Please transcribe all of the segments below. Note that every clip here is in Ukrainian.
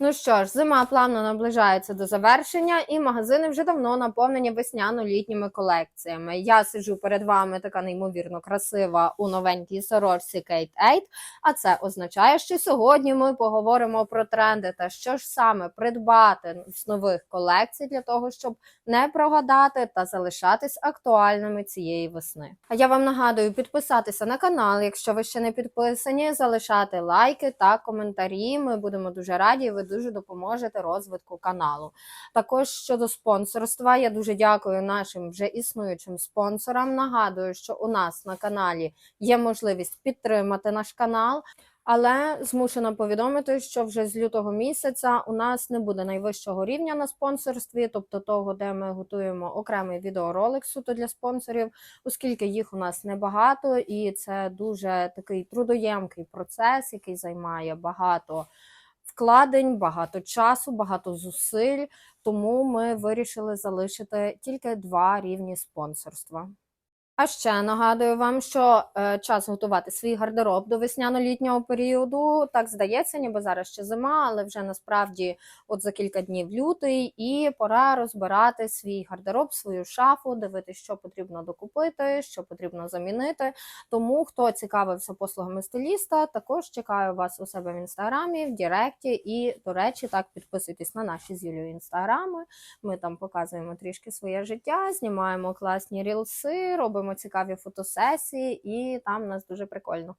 Ну що ж, зима плавно наближається до завершення, і магазини вже давно наповнені весняно-літніми колекціями. Я сиджу перед вами така неймовірно красива у новенькій сорочці Kate 8, а це означає, що сьогодні ми поговоримо про тренди та що ж саме придбати з нових колекцій для того, щоб не прогадати та залишатись актуальними цієї весни. А я вам нагадую підписатися на канал, якщо ви ще не підписані, залишати лайки та коментарі. Ми будемо дуже раді. Ви дуже допоможете розвитку каналу. Також щодо спонсорства, я дуже дякую нашим вже існуючим спонсорам. Нагадую, що у нас на каналі є можливість підтримати наш канал. Але змушена повідомити, що вже з лютого місяця у нас не буде найвищого рівня на спонсорстві, тобто того, де ми готуємо окремий відеоролик суто для спонсорів, оскільки їх у нас небагато, і це дуже такий трудоємкий процес, який займає багато вкладень, багато часу, багато зусиль. Тому ми вирішили залишити тільки два рівні спонсорства. А ще нагадую вам, що е, час готувати свій гардероб до весняно-літнього періоду. Так здається, ніби зараз ще зима, але вже насправді от за кілька днів лютий, і пора розбирати свій гардероб, свою шафу, дивитися, що потрібно докупити, що потрібно замінити. Тому хто цікавився послугами стиліста, також чекаю вас у себе в інстаграмі, в Діректі. І, до речі, так підписуйтесь на наші з Юлією інстаграми. Ми там показуємо трішки своє життя, знімаємо класні рілси, робимо цікаві фотосесії, і там у нас дуже прикольно.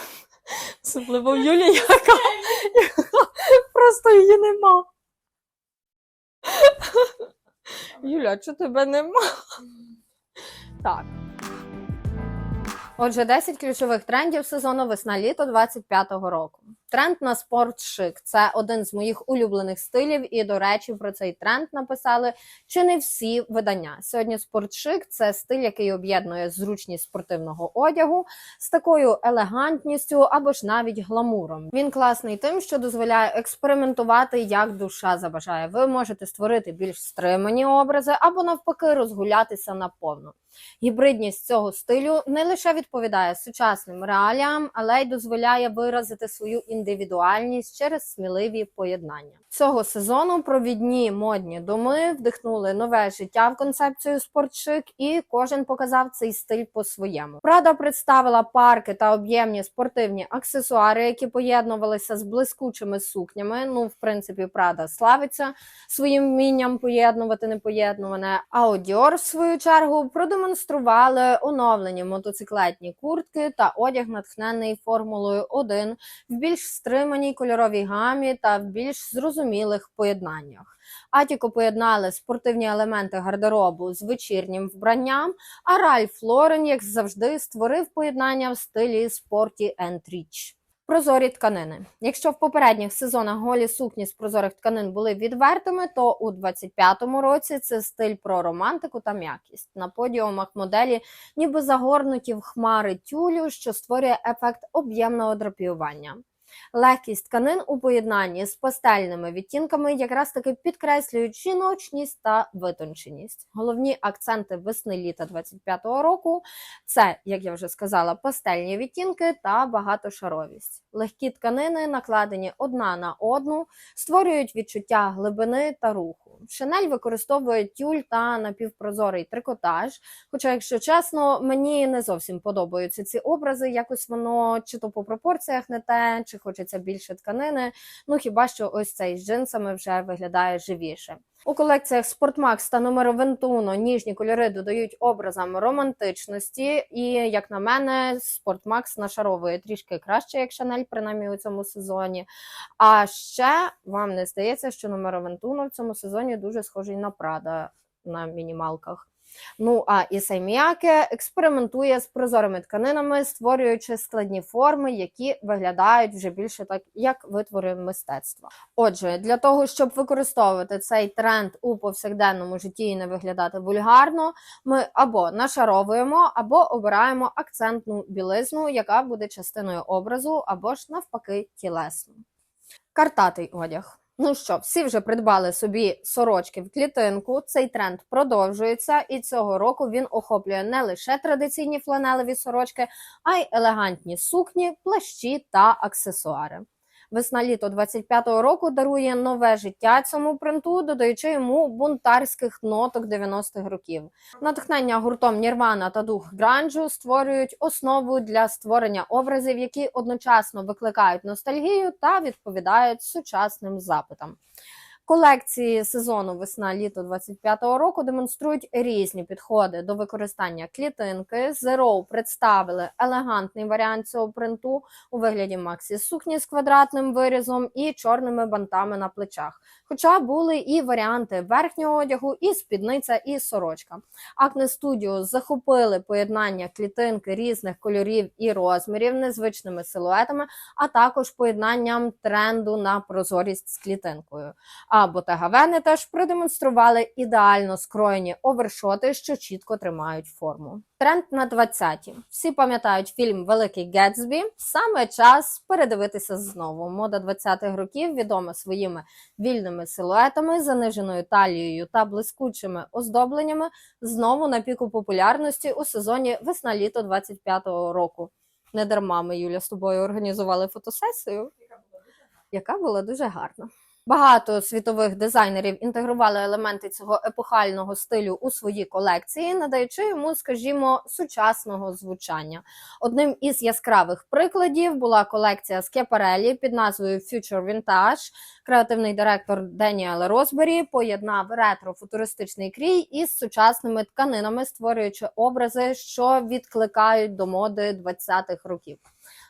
Особливо в Юлі, яка просто її нема. Юля, чи тебе нема? Так. Отже, 10 ключових трендів сезону весна-літо 25-го року. Тренд на спортшик це один з моїх улюблених стилів, і, до речі, про цей тренд написали чи не всі видання. Сьогодні спортшик це стиль, який об'єднує зручність спортивного одягу з такою елегантністю або ж навіть гламуром. Він класний тим, що дозволяє експериментувати, як душа забажає. Ви можете створити більш стримані образи або навпаки розгулятися наповну. Гібридність цього стилю не лише відповідає сучасним реаліям, але й дозволяє виразити свою індивідуальність через сміливі поєднання. Цього сезону провідні модні доми вдихнули нове життя в концепцію спортшик, і кожен показав цей стиль по-своєму. Прада представила парки та об'ємні спортивні аксесуари, які поєднувалися з блискучими сукнями. Ну, в принципі, Прада славиться своїм вмінням поєднувати непоєднуване. А Dior, в свою чергу, продемонстрували оновлені мотоциклетні куртки та одяг, натхнений формулою 1 в більш стриманій кольоровій гамі та в більш зрозумілих поєднаннях. Атіко поєднали спортивні елементи гардеробу з вечірнім вбранням, а Ральф Лорен, як завжди, створив поєднання в стилі спорті Rich. Прозорі тканини. Якщо в попередніх сезонах голі сукні з прозорих тканин були відвертими, то у 25-му році це стиль про романтику та м'якість. На подіумах моделі ніби загорнуті в хмари тюлю, що створює ефект об'ємного драпіювання. Легкість тканин у поєднанні з пастельними відтінками якраз таки підкреслюють жіночність та витонченість. Головні акценти весни літа 25-го року це, як я вже сказала, пастельні відтінки та багатошаровість. Легкі тканини, накладені одна на одну, створюють відчуття глибини та руху. Шанель використовує тюль та напівпрозорий трикотаж. Хоча, якщо чесно, мені не зовсім подобаються ці образи, якось воно чи то по пропорціях не те, чи хочеться більше тканини. Ну хіба що ось цей з джинсами вже виглядає живіше. У колекціях Sportmax та номеру Ventuno ніжні кольори додають образам романтичності, і, як на мене, Sportmax нашаровує трішки краще, як Chanel, принаймні у цьому сезоні. А ще вам не здається, що номер Ventuno в цьому сезоні дуже схожий на Prada на мінімалках. Ну а Ісайміяке експериментує з прозорими тканинами, створюючи складні форми, які виглядають вже більше так, як витвори мистецтва. Отже, для того, щоб використовувати цей тренд у повсякденному житті і не виглядати вульгарно, ми або нашаровуємо, або обираємо акцентну білизну, яка буде частиною образу, або ж навпаки тілесно. Картатий одяг. Ну що, всі вже придбали собі сорочки в клітинку. Цей тренд продовжується, і цього року він охоплює не лише традиційні фланелеві сорочки, а й елегантні сукні, плащі та аксесуари. Весна-літо 25-го року дарує нове життя цьому принту, додаючи йому бунтарських ноток 90-х років. Натхнення гуртом Нірвана та дух Гранджу створюють основу для створення образів, які одночасно викликають ностальгію та відповідають сучасним запитам. Колекції сезону весна-літо 25-го року демонструють різні підходи до використання клітинки. Zero представили елегантний варіант цього принту у вигляді максі сукні з квадратним вирізом і чорними бантами на плечах. Хоча були і варіанти верхнього одягу, і спідниця, і сорочка. Акне Studio захопили поєднання клітинки різних кольорів і розмірів незвичними силуетами, а також поєднанням тренду на прозорість з клітинкою. А Bottega Veneta теж продемонстрували ідеально скроєні овершоти, що чітко тримають форму. Тренд на 20-ті. Всі пам'ятають фільм Великий Гетсбі. Саме час передивитися знову. Мода 20-х років відома своїми вільними силуетами, заниженою талією та блискучими оздобленнями. Знову на піку популярності у сезоні весна-літо 25-го року. Не дарма ми Юля з тобою організували фотосесію, яка була дуже гарна. Багато світових дизайнерів інтегрували елементи цього епохального стилю у свої колекції, надаючи йому, скажімо, сучасного звучання. Одним із яскравих прикладів була колекція Скепарелі під назвою Future Vintage. Креативний директор Деніел Розбері поєднав ретро-футуристичний крій із сучасними тканинами, створюючи образи, що відкликають до моди 20-х років.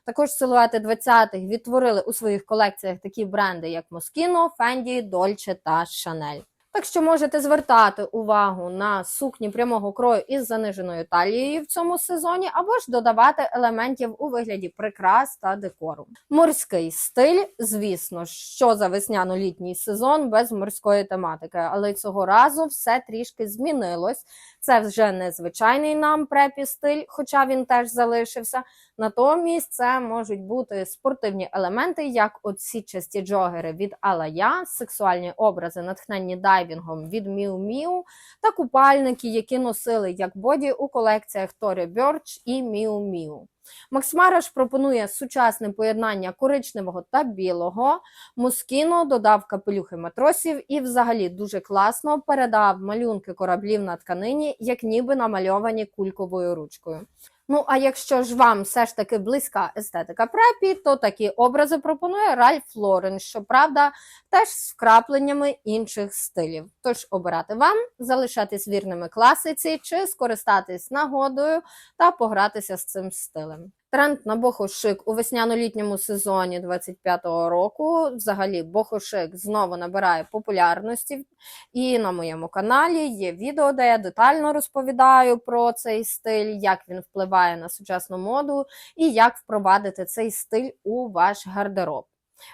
Також силуети 20-х відтворили у своїх колекціях такі бренди, як Moschino, Fendi, Dolce та Chanel. Так що можете звертати увагу на сукні прямого крою із заниженою талією в цьому сезоні, або ж додавати елементів у вигляді прикрас та декору. Морський стиль, звісно, що за весняно-літній сезон без морської тематики, але цього разу все трішки змінилось. Це вже не звичайний нам препі стиль, хоча він теж залишився. Натомість це можуть бути спортивні елементи, як от сітчасті джогери від Алая, сексуальні образи, натхненні дайвінгом від Miu Miu, та купальники, які носили як боді у колекціях Tory Burch і Miu Miu. Макс Мараш пропонує сучасне поєднання коричневого та білого. Мускіно додав капелюхи матросів і, взагалі, дуже класно передав малюнки кораблів на тканині, як ніби намальовані кульковою ручкою. Ну, а якщо ж вам все ж таки близька естетика препі, то такі образи пропонує Ральф Лорен, щоправда, теж з вкрапленнями інших стилів. Тож обирати вам, залишатись вірними класиці чи скористатись нагодою та погратися з цим стилем. Тренд на бохошик у весняно-літньому сезоні 25-го року. Взагалі, бохошик знову набирає популярності. І на моєму каналі є відео, де я детально розповідаю про цей стиль, як він впливає на сучасну моду і як впровадити цей стиль у ваш гардероб.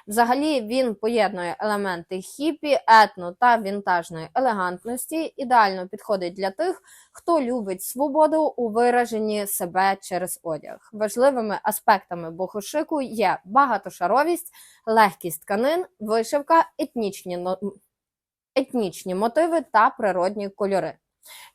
Взагалі він поєднує елементи хіпі, етно та вінтажної елегантності. Ідеально підходить для тих, хто любить свободу у вираженні себе через одяг. Важливими аспектами бохошику є багатошаровість, легкість тканин, вишивка, етнічні, етнічні мотиви та природні кольори.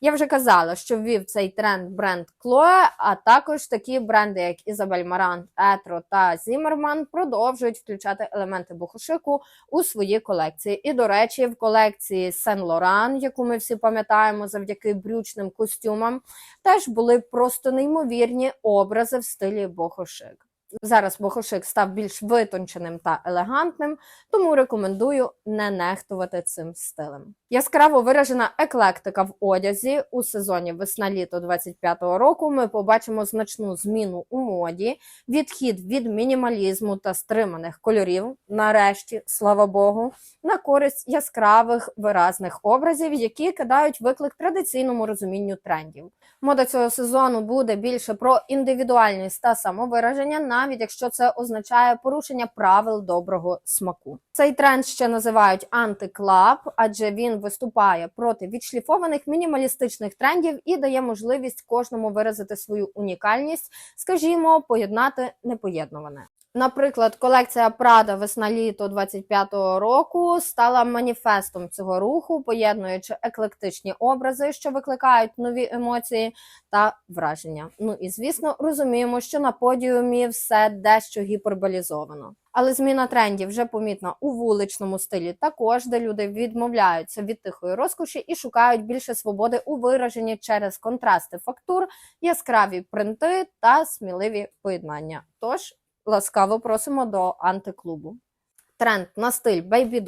Я вже казала, що ввів цей тренд бренд Chloe, а також такі бренди, як Ізабель Маран, Етро та Зімерман, продовжують включати елементи бухошику у свої колекції. І, до речі, в колекції Сен Лоран, яку ми всі пам'ятаємо завдяки брючним костюмам, теж були просто неймовірні образи в стилі бохошик. Зараз бохошик став більш витонченим та елегантним, тому рекомендую не нехтувати цим стилем. Яскраво виражена еклектика в одязі у сезоні весна-літо 25-го року. Ми побачимо значну зміну у моді, відхід від мінімалізму та стриманих кольорів. Нарешті, слава Богу, на користь яскравих виразних образів, які кидають виклик традиційному розумінню трендів. Мода цього сезону буде більше про індивідуальність та самовираження, навіть якщо це означає порушення правил доброго смаку. Цей тренд ще називають антиклаб, адже він виступає проти відшліфованих мінімалістичних трендів і дає можливість кожному виразити свою унікальність, скажімо, поєднати непоєднуване. Наприклад, колекція Прада весна-літо 25-го року стала маніфестом цього руху, поєднуючи еклектичні образи, що викликають нові емоції та враження. Ну і звісно, розуміємо, що на подіумі все дещо гіперболізовано. Але зміна трендів вже помітна у вуличному стилі, також де люди відмовляються від тихої розкоші і шукають більше свободи у вираженні через контрасти фактур, яскраві принти та сміливі поєднання. Тож ласкаво просимо до антиклубу. Тренд на стиль. Baby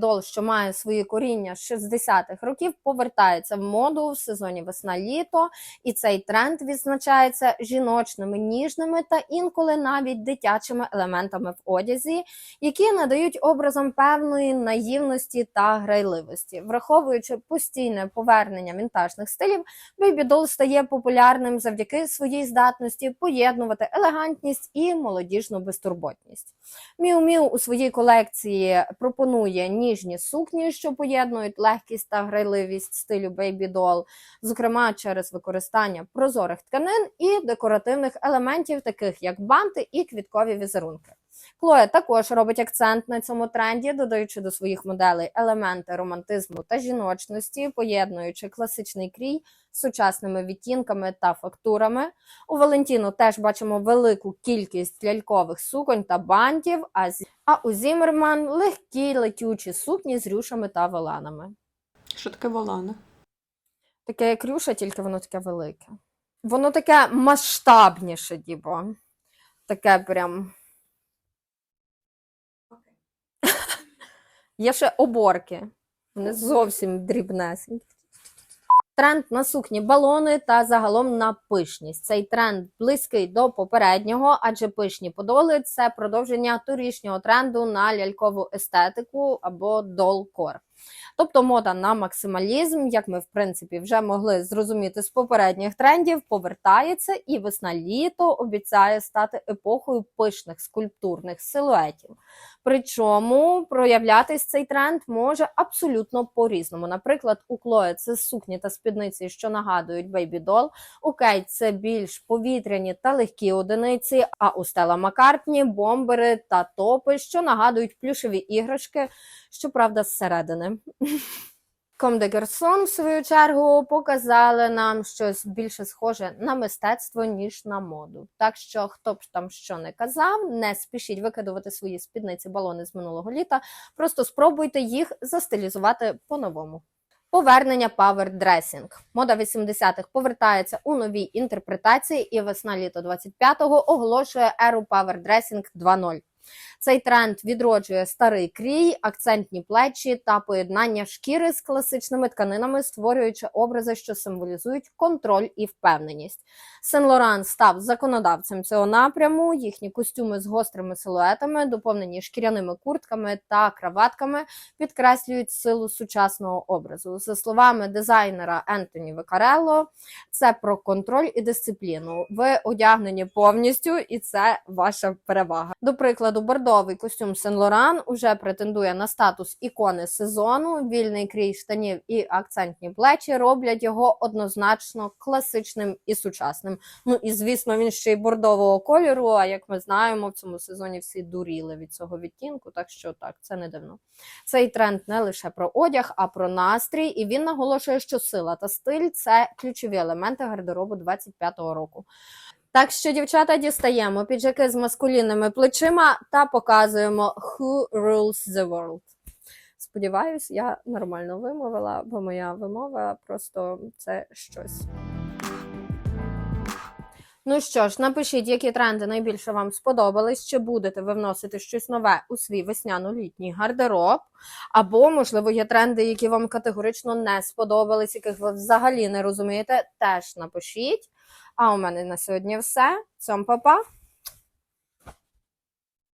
Doll, що має свої коріння з 60-х років, повертається в моду в сезоні весна-літо, і цей тренд відзначається жіночними, ніжними та інколи навіть дитячими елементами в одязі, які надають образам певної наївності та грайливості. Враховуючи постійне повернення вінтажних стилів, Doll стає популярним завдяки своїй здатності поєднувати елегантність і молодіжну безтурботність. Міу Міу у своїй колекції пропонує ніжні сукні, що поєднують легкість та грайливість стилю Baby Doll, зокрема через використання прозорих тканин і декоративних елементів, таких як банти і квіткові візерунки. Клоя також робить акцент на цьому тренді, додаючи до своїх моделей елементи романтизму та жіночності, поєднуючи класичний крій сучасними відтінками та фактурами. У Валентіно теж бачимо велику кількість лялькових суконь та бантів, а, з... а у Зімерман легкі летючі сукні з рюшами та воланами. Що таке волана? Таке як рюша, тільки воно таке велике. Воно таке масштабніше, дібо. Таке прям. Є ще оборки. Вони зовсім дрібнесенькі. Тренд на сукні балони та загалом на пишність. Цей тренд близький до попереднього, адже пишні подоли це продовження торішнього тренду на лялькову естетику або долкор. Тобто мода на максималізм, як ми в принципі вже могли зрозуміти з попередніх трендів, повертається і весна-літо обіцяє стати епохою пишних скульптурних силуетів. Причому проявлятись цей тренд може абсолютно по-різному. Наприклад, у Клоє це сукні та спідниці, що нагадують бейбідол, у Кейт це більш повітряні та легкі одиниці, а у Стела Маккартні бомбери та топи, що нагадують плюшеві іграшки, щоправда, зсередини. Ком де Герсон, в свою чергу, показали нам щось більше схоже на мистецтво, ніж на моду. Так що, хто б там що не казав, не спішіть викидувати свої спідниці балони з минулого літа. Просто спробуйте їх застилізувати по-новому. Повернення Dressing. Мода 80-х повертається у новій інтерпретації, і весна-літо 25-го оголошує еру Dressing 2.0. Цей тренд відроджує старий крій, акцентні плечі та поєднання шкіри з класичними тканинами, створюючи образи, що символізують контроль і впевненість. Сен Лоран став законодавцем цього напряму. Їхні костюми з гострими силуетами, доповнені шкіряними куртками та краватками, підкреслюють силу сучасного образу. За словами дизайнера Ентоні Векарелло, це про контроль і дисципліну. Ви одягнені повністю, і це ваша перевага. До прикладу, бордовий костюм Сен Лоран уже претендує на статус ікони сезону. Вільний крій штанів і акцентні плечі роблять його однозначно класичним і сучасним. Ну і звісно, він ще й бордового кольору. А як ми знаємо, в цьому сезоні всі дуріли від цього відтінку. Так що так, це не дивно. Цей тренд не лише про одяг, а про настрій. І він наголошує, що сила та стиль це ключові елементи гардеробу 25-го року. Так що, дівчата, дістаємо піджаки з маскулінними плечима та показуємо Who Rules the World. Сподіваюсь, я нормально вимовила, бо моя вимова просто це щось. Ну що ж, напишіть, які тренди найбільше вам сподобались, чи будете ви вносити щось нове у свій весняно-літній гардероб, або, можливо, є тренди, які вам категорично не сподобались, яких ви взагалі не розумієте, теж напишіть. А у мене на сьогодні все. Цьом, па-па!